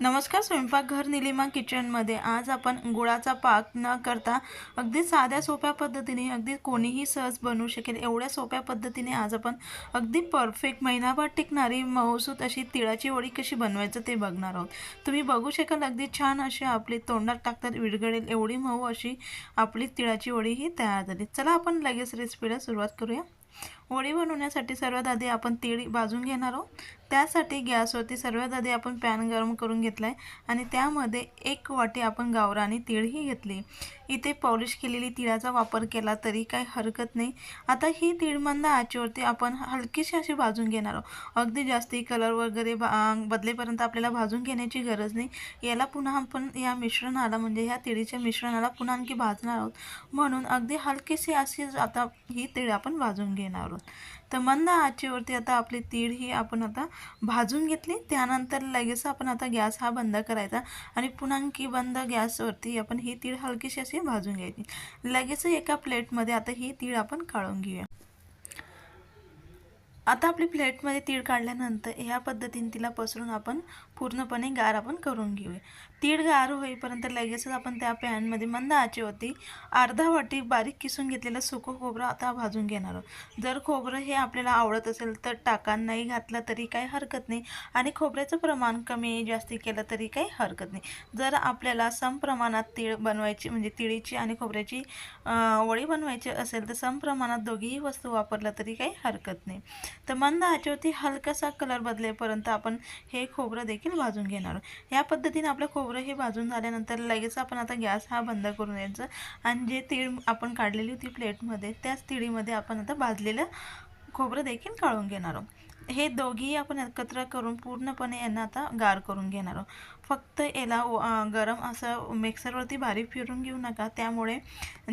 नमस्कार स्वयंपाकघर निलिमा किचनमध्ये आज आपण गुळाचा पाक न करता अगदी साध्या सोप्या पद्धतीने अगदी कोणीही सहज बनवू शकेल एवढ्या सोप्या पद्धतीने आज आपण अगदी परफेक्ट महिनाभर टिकणारी मऊसूत अशी तिळाची वडी कशी बनवायचं ते बघणार आहोत. तुम्ही बघू शकाल अगदी छान अशी आपली तोंडात टाकतात विरघळेल एवढी मऊ अशी आपली तिळाची वडी ही तयार झाली. चला आपण लगेच रेसिपीला सुरुवात करूया. वडी बनवण्यासाठी सर्वात आधी आपण तीळ भाजून घेणार आहोत. त्यासाठी गॅसवरती सर्वात आधी आपण पॅन गरम करून घेतला आहे आणि त्यामध्ये एक वाटी आपण गावरानी तीळही घेतली. इथे पॉलिश केलेली तिळाचा वापर केला तरी काही हरकत नाही. आता ही तीळ मंद आचेवरती आपण हलकीशी अशी भाजून घेणार आहोत. अगदी जास्ती कलर वगैरे बा बदलेपर्यंत आपल्याला भाजून घेण्याची गरज नाही. याला पुन्हा आपण या मिश्रणाला म्हणजे ह्या तिळीच्या मिश्रणाला पुन्हा आणखी भाजणार आहोत. म्हणून अगदी हलकीशी अशी आता ही तीळ आपण भाजून घेणार आहोत. तर मंद आचेवरती आता आपली तीळ ही आपण आता भाजून घेतली. त्यानंतर लगेच आपण आता गॅस हा बंद करायचा आणि पुन्हा बंद गॅसवरती आपण ही तीळ हलकीशी अशी भाजून घ्यायची. लगेच एका प्लेटमध्ये आता ही तीळ आपण काढून घेऊया. आता आपली प्लेटमध्ये तीळ काढल्यानंतर ह्या पद्धतीने तिला पसरून आपण पूर्णपणे गार आपण करून घेऊया. तीळ गार होईपर्यंत लगेचच आपण त्या पॅनमध्ये मंद आचेवरती अर्धा वाटी बारीक किसून घेतलेलं सुकं खोबरं आता भाजून घेणार आहोत. जर खोबरं हे आपल्याला आवडत असेल तर टाका नाही घातलं तरी काही हरकत नाही आणि खोबऱ्याचं प्रमाण कमी जास्ती केलं तरी काही हरकत नाही. जर आपल्याला सम प्रमाणात तीळ बनवायची म्हणजे तिळीची आणि खोबऱ्याची वडी बनवायची असेल तर सम प्रमाणात दोघीही वस्तू वापरल्या तरी काही हरकत नाही. तर मंद आचेवरती हलकासा कलर बदलेपर्यंत आपण हे खोबरं देखील भाजून घेणार. आहोत या पद्धतीने आपलं खोबरं हे भाजून झाल्यानंतर लगेच आपण आता गॅस हा बंद करून द्यायचं आणि जे तीळ आपण काढलेली होती प्लेटमध्ये त्याच तिळीमध्ये आपण आता भाजलेलं खोबरं देखील काढून घेणार आहोत. हे दोघीही आपण एकत्र करून पूर्णपणे यांना आता गार करून घेणार आहोत. फक्त याला गरम असं मिक्सरवरती बारीक फिरून घेऊ नका. त्यामुळे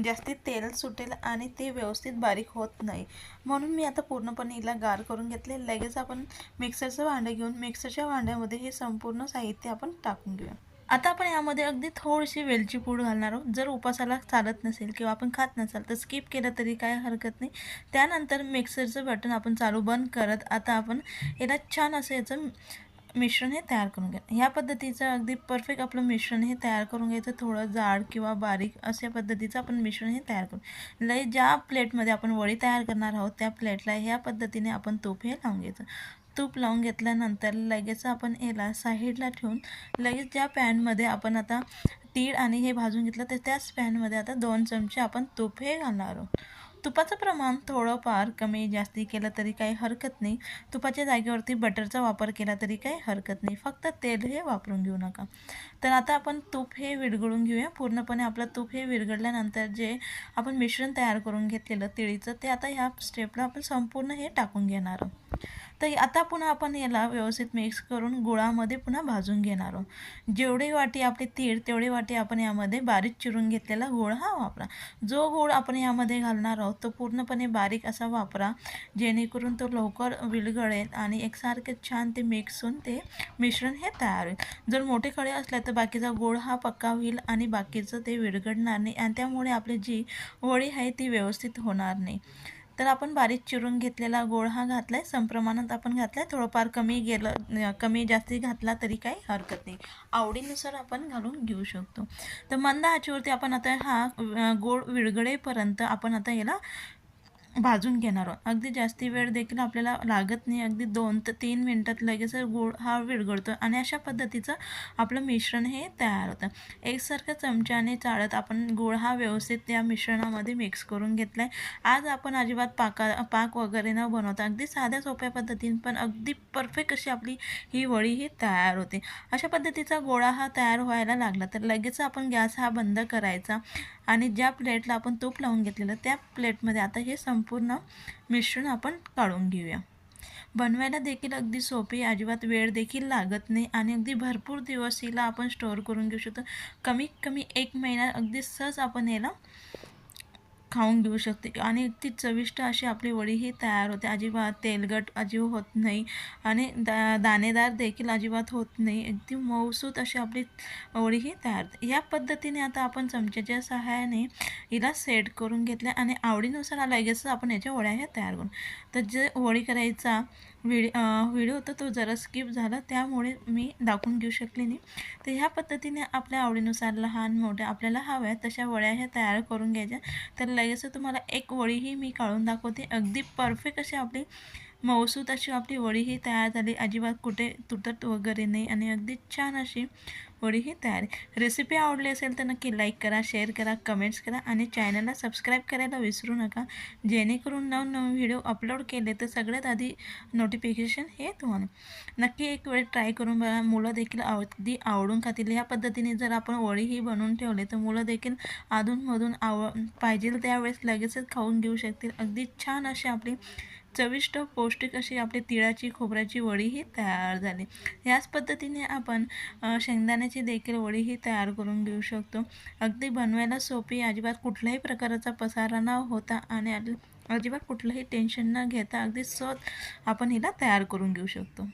जास्ती तेल सुटेल आणि ते व्यवस्थित बारीक होत नाही. म्हणून मी आता पूर्णपणे हिला गार करून घेतले. लगेच आपण मिक्सरचं भांडं घेऊन मिक्सरच्या भांड्यामध्ये हे संपूर्ण साहित्य आपण टाकून घेऊया. आता आपण यामध्ये अगदी थोडीशी वेलची पूड घालणार आहोत. जर उपासाला चालत नसेल किंवा आपण खात नसाल तर स्किप केलं तरी काय हरकत नाही. त्यानंतर मिक्सरचं बटन आपण चालू बंद करत आता आपण याला छान असं याचं मिश्रण हे तयार करून घ्या ह्या पद्धतीचं अगदी परफेक्ट आपलं मिश्रण हे तयार करून घ्यायचं. थोडं जाड किंवा बारीक अशा पद्धतीचं आपण मिश्रण हे तयार करू. लय ज्या प्लेटमध्ये आपण वडी तयार करणार आहोत त्या प्लेटला ह्या पद्धतीने आपण तूप हे लावून घ्यायचं. तूप लावून घेतल्यानंतर लगेच आपण याला साईडला ठेवून लगेच ज्या पॅनमध्ये आपण आता तीळ आणि हे भाजून घेतलं तर त्याच पॅनमध्ये आता दोन चमचे आपण तूप हे घालणार आहोत. तुपाचं प्रमाण थोडंफार कमी जास्ती केलं तरी काही हरकत नाही. तुपाच्या जागेवरती बटरचा वापर केला तरी काही हरकत नाही. फक्त तेल हे वापरून घेऊ नका. तर आता आपण तूप हे विरघळून घेऊया. पूर्णपणे आपलं तूप हे विरघळल्यानंतर जे आपण मिश्रण तयार करून घेतलेलं तिळीचं ते आता ह्या स्टेपला आपण संपूर्ण हे टाकून घेणार आहोत. तर आता पुन्हा आपण याला व्यवस्थित मिक्स करून गुळामध्ये पुन्हा भाजून घेणार आहोत. जेवढी वाटी आपली तीळ तेवढी वाटी आपण यामध्ये बारीक चिरून घेतलेला गुळ हा वापरा. जो गुळ आपण यामध्ये घालणार आहोत तो पूर्णपणे बारीक असा वापरा जेणेकरून तो लवकर विलगळेल आणि एकसारखे छान ते मिक्स होऊन ते मिश्रण हे तयार होईल. जर मोठे खडे असले तर बाकीचा गुळ हा पक्का होईल आणि बाकीचं ते विरघळणार नाही आणि त्यामुळे आपली जी वडी आहे ती व्यवस्थित होणार नाही. तर आपण बारीक चिरून घेतलेला गोळ हा घातला आहे संप्रमाणात आपण घातला आहे थोडंफार कमी गेलं कमी जास्ती घातला तरी काही हरकत नाही. आवडीनुसार आपण घालून घेऊ शकतो. तर मंद आचीवरती आपण आता हा गोळ विरघळेपर्यंत आपण आता याला भाजून घेणार आहोत. अगदी जास्ती वेळ देखील आपल्याला लागत नाही. अगदी दोन ते तीन मिनटात लगेच गोळ हा विरघळतो आणि अशा पद्धतीचं आपलं मिश्रण हे तयार होतं. एकसारख्या चमच्याने चाळत आपण गोळ हा व्यवस्थित या मिश्रणामध्ये मिक्स करून घेतला आहे आज आपण अजिबात पाका पाक वगैरे न बनवता अगदी साध्या सोप्या पद्धतीने पण अगदी परफेक्ट अशी आपली ही वडी ही तयार होते. अशा पद्धतीचा गोळा हा तयार व्हायला लागला तर लगेच आपण गॅस हा बंद करायचा आणि ज्या प्लेटला आपण तूप लावून घेतलेलं त्या प्लेटमध्ये आता हे संप संपूर्ण मिश्रण आपण काढून घेऊया. बनवायला देखील अगदी सोपी अजिबात वेळ देखील लागत नाही आणि अगदी भरपूर दिवस हिला आपण स्टोअर करून घेऊ शकतो. कमीत कमी एक महिना अगदी सहज आपण याला खाऊन घेऊ शकते. आणि ती चविष्ट अशी आपली वडी ही तयार होते. अजिबात तेलगट अजिब होत नाही. आणि दा दाणेदार देखील अजिबात होत नाही. अगदी मऊसूत अशी आपली वडी ही तयार होते. या पद्धतीने आता आपण चमच्याच्या सहाय्याने हिला सेट करून घेतल्या. आणि आवडीनुसार लगेच आपण याच्या वड्या ह्या तयार करून तर जे वडी करायचा व्हिडि व्हिडिओ होता तो जरा स्किप झाला. त्यामुळे मी दाखवून घेऊ शकले नाही. तर ह्या पद्धतीने आपल्या आवडीनुसार लहान मोठ्या आपल्याला हव्या तशा वड्या ह्या तयार करून घ्यायच्या. तर लगेच तुम्हाला एक वडीही मी काढून दाखवते. अगदी परफेक्ट अशी आपली मऊसूत अशी आपली वडीही तयार झाली. अजिबात कुठे तुटत वगैरे नाही आणि अगदी छान अशी वडीही तयार रेसिपी आवडली असेल तर नक्की लाईक करा शेअर करा कमेंट्स करा आणि चॅनलला सबस्क्राईब करायला विसरू नका. जेणेकरून नवनवीन व्हिडिओ अपलोड केले तर सगळ्यात आधी नोटिफिकेशन हे तुम्हाला नक्की एक वेळ ट्राय करून बघा. मुलं देखील अगदी आवडून खातील. ह्या पद्धतीने जर आपण वडी ही बनवून ठेवले तर मुलं देखील अधूनमधून आव पाहिजे त्यावेळेस लगेचच खाऊन घेऊ शकतील. अगदी छान अशी आपली चविष्ट पौष्टिक अशी आपली तिळाची खोबऱ्याची वडीही तयार झाली. याच पद्धतीने आपण शेंगदाण्याची देखील वडीही तयार करून घेऊ शकतो. अगदी बनवायला सोपी अजिबात कुठल्याही प्रकारचा पसारा न होता आणि अजिबात कुठलंही टेन्शन न घेता अगदी सहज आपण हिला तयार करून घेऊ शकतो.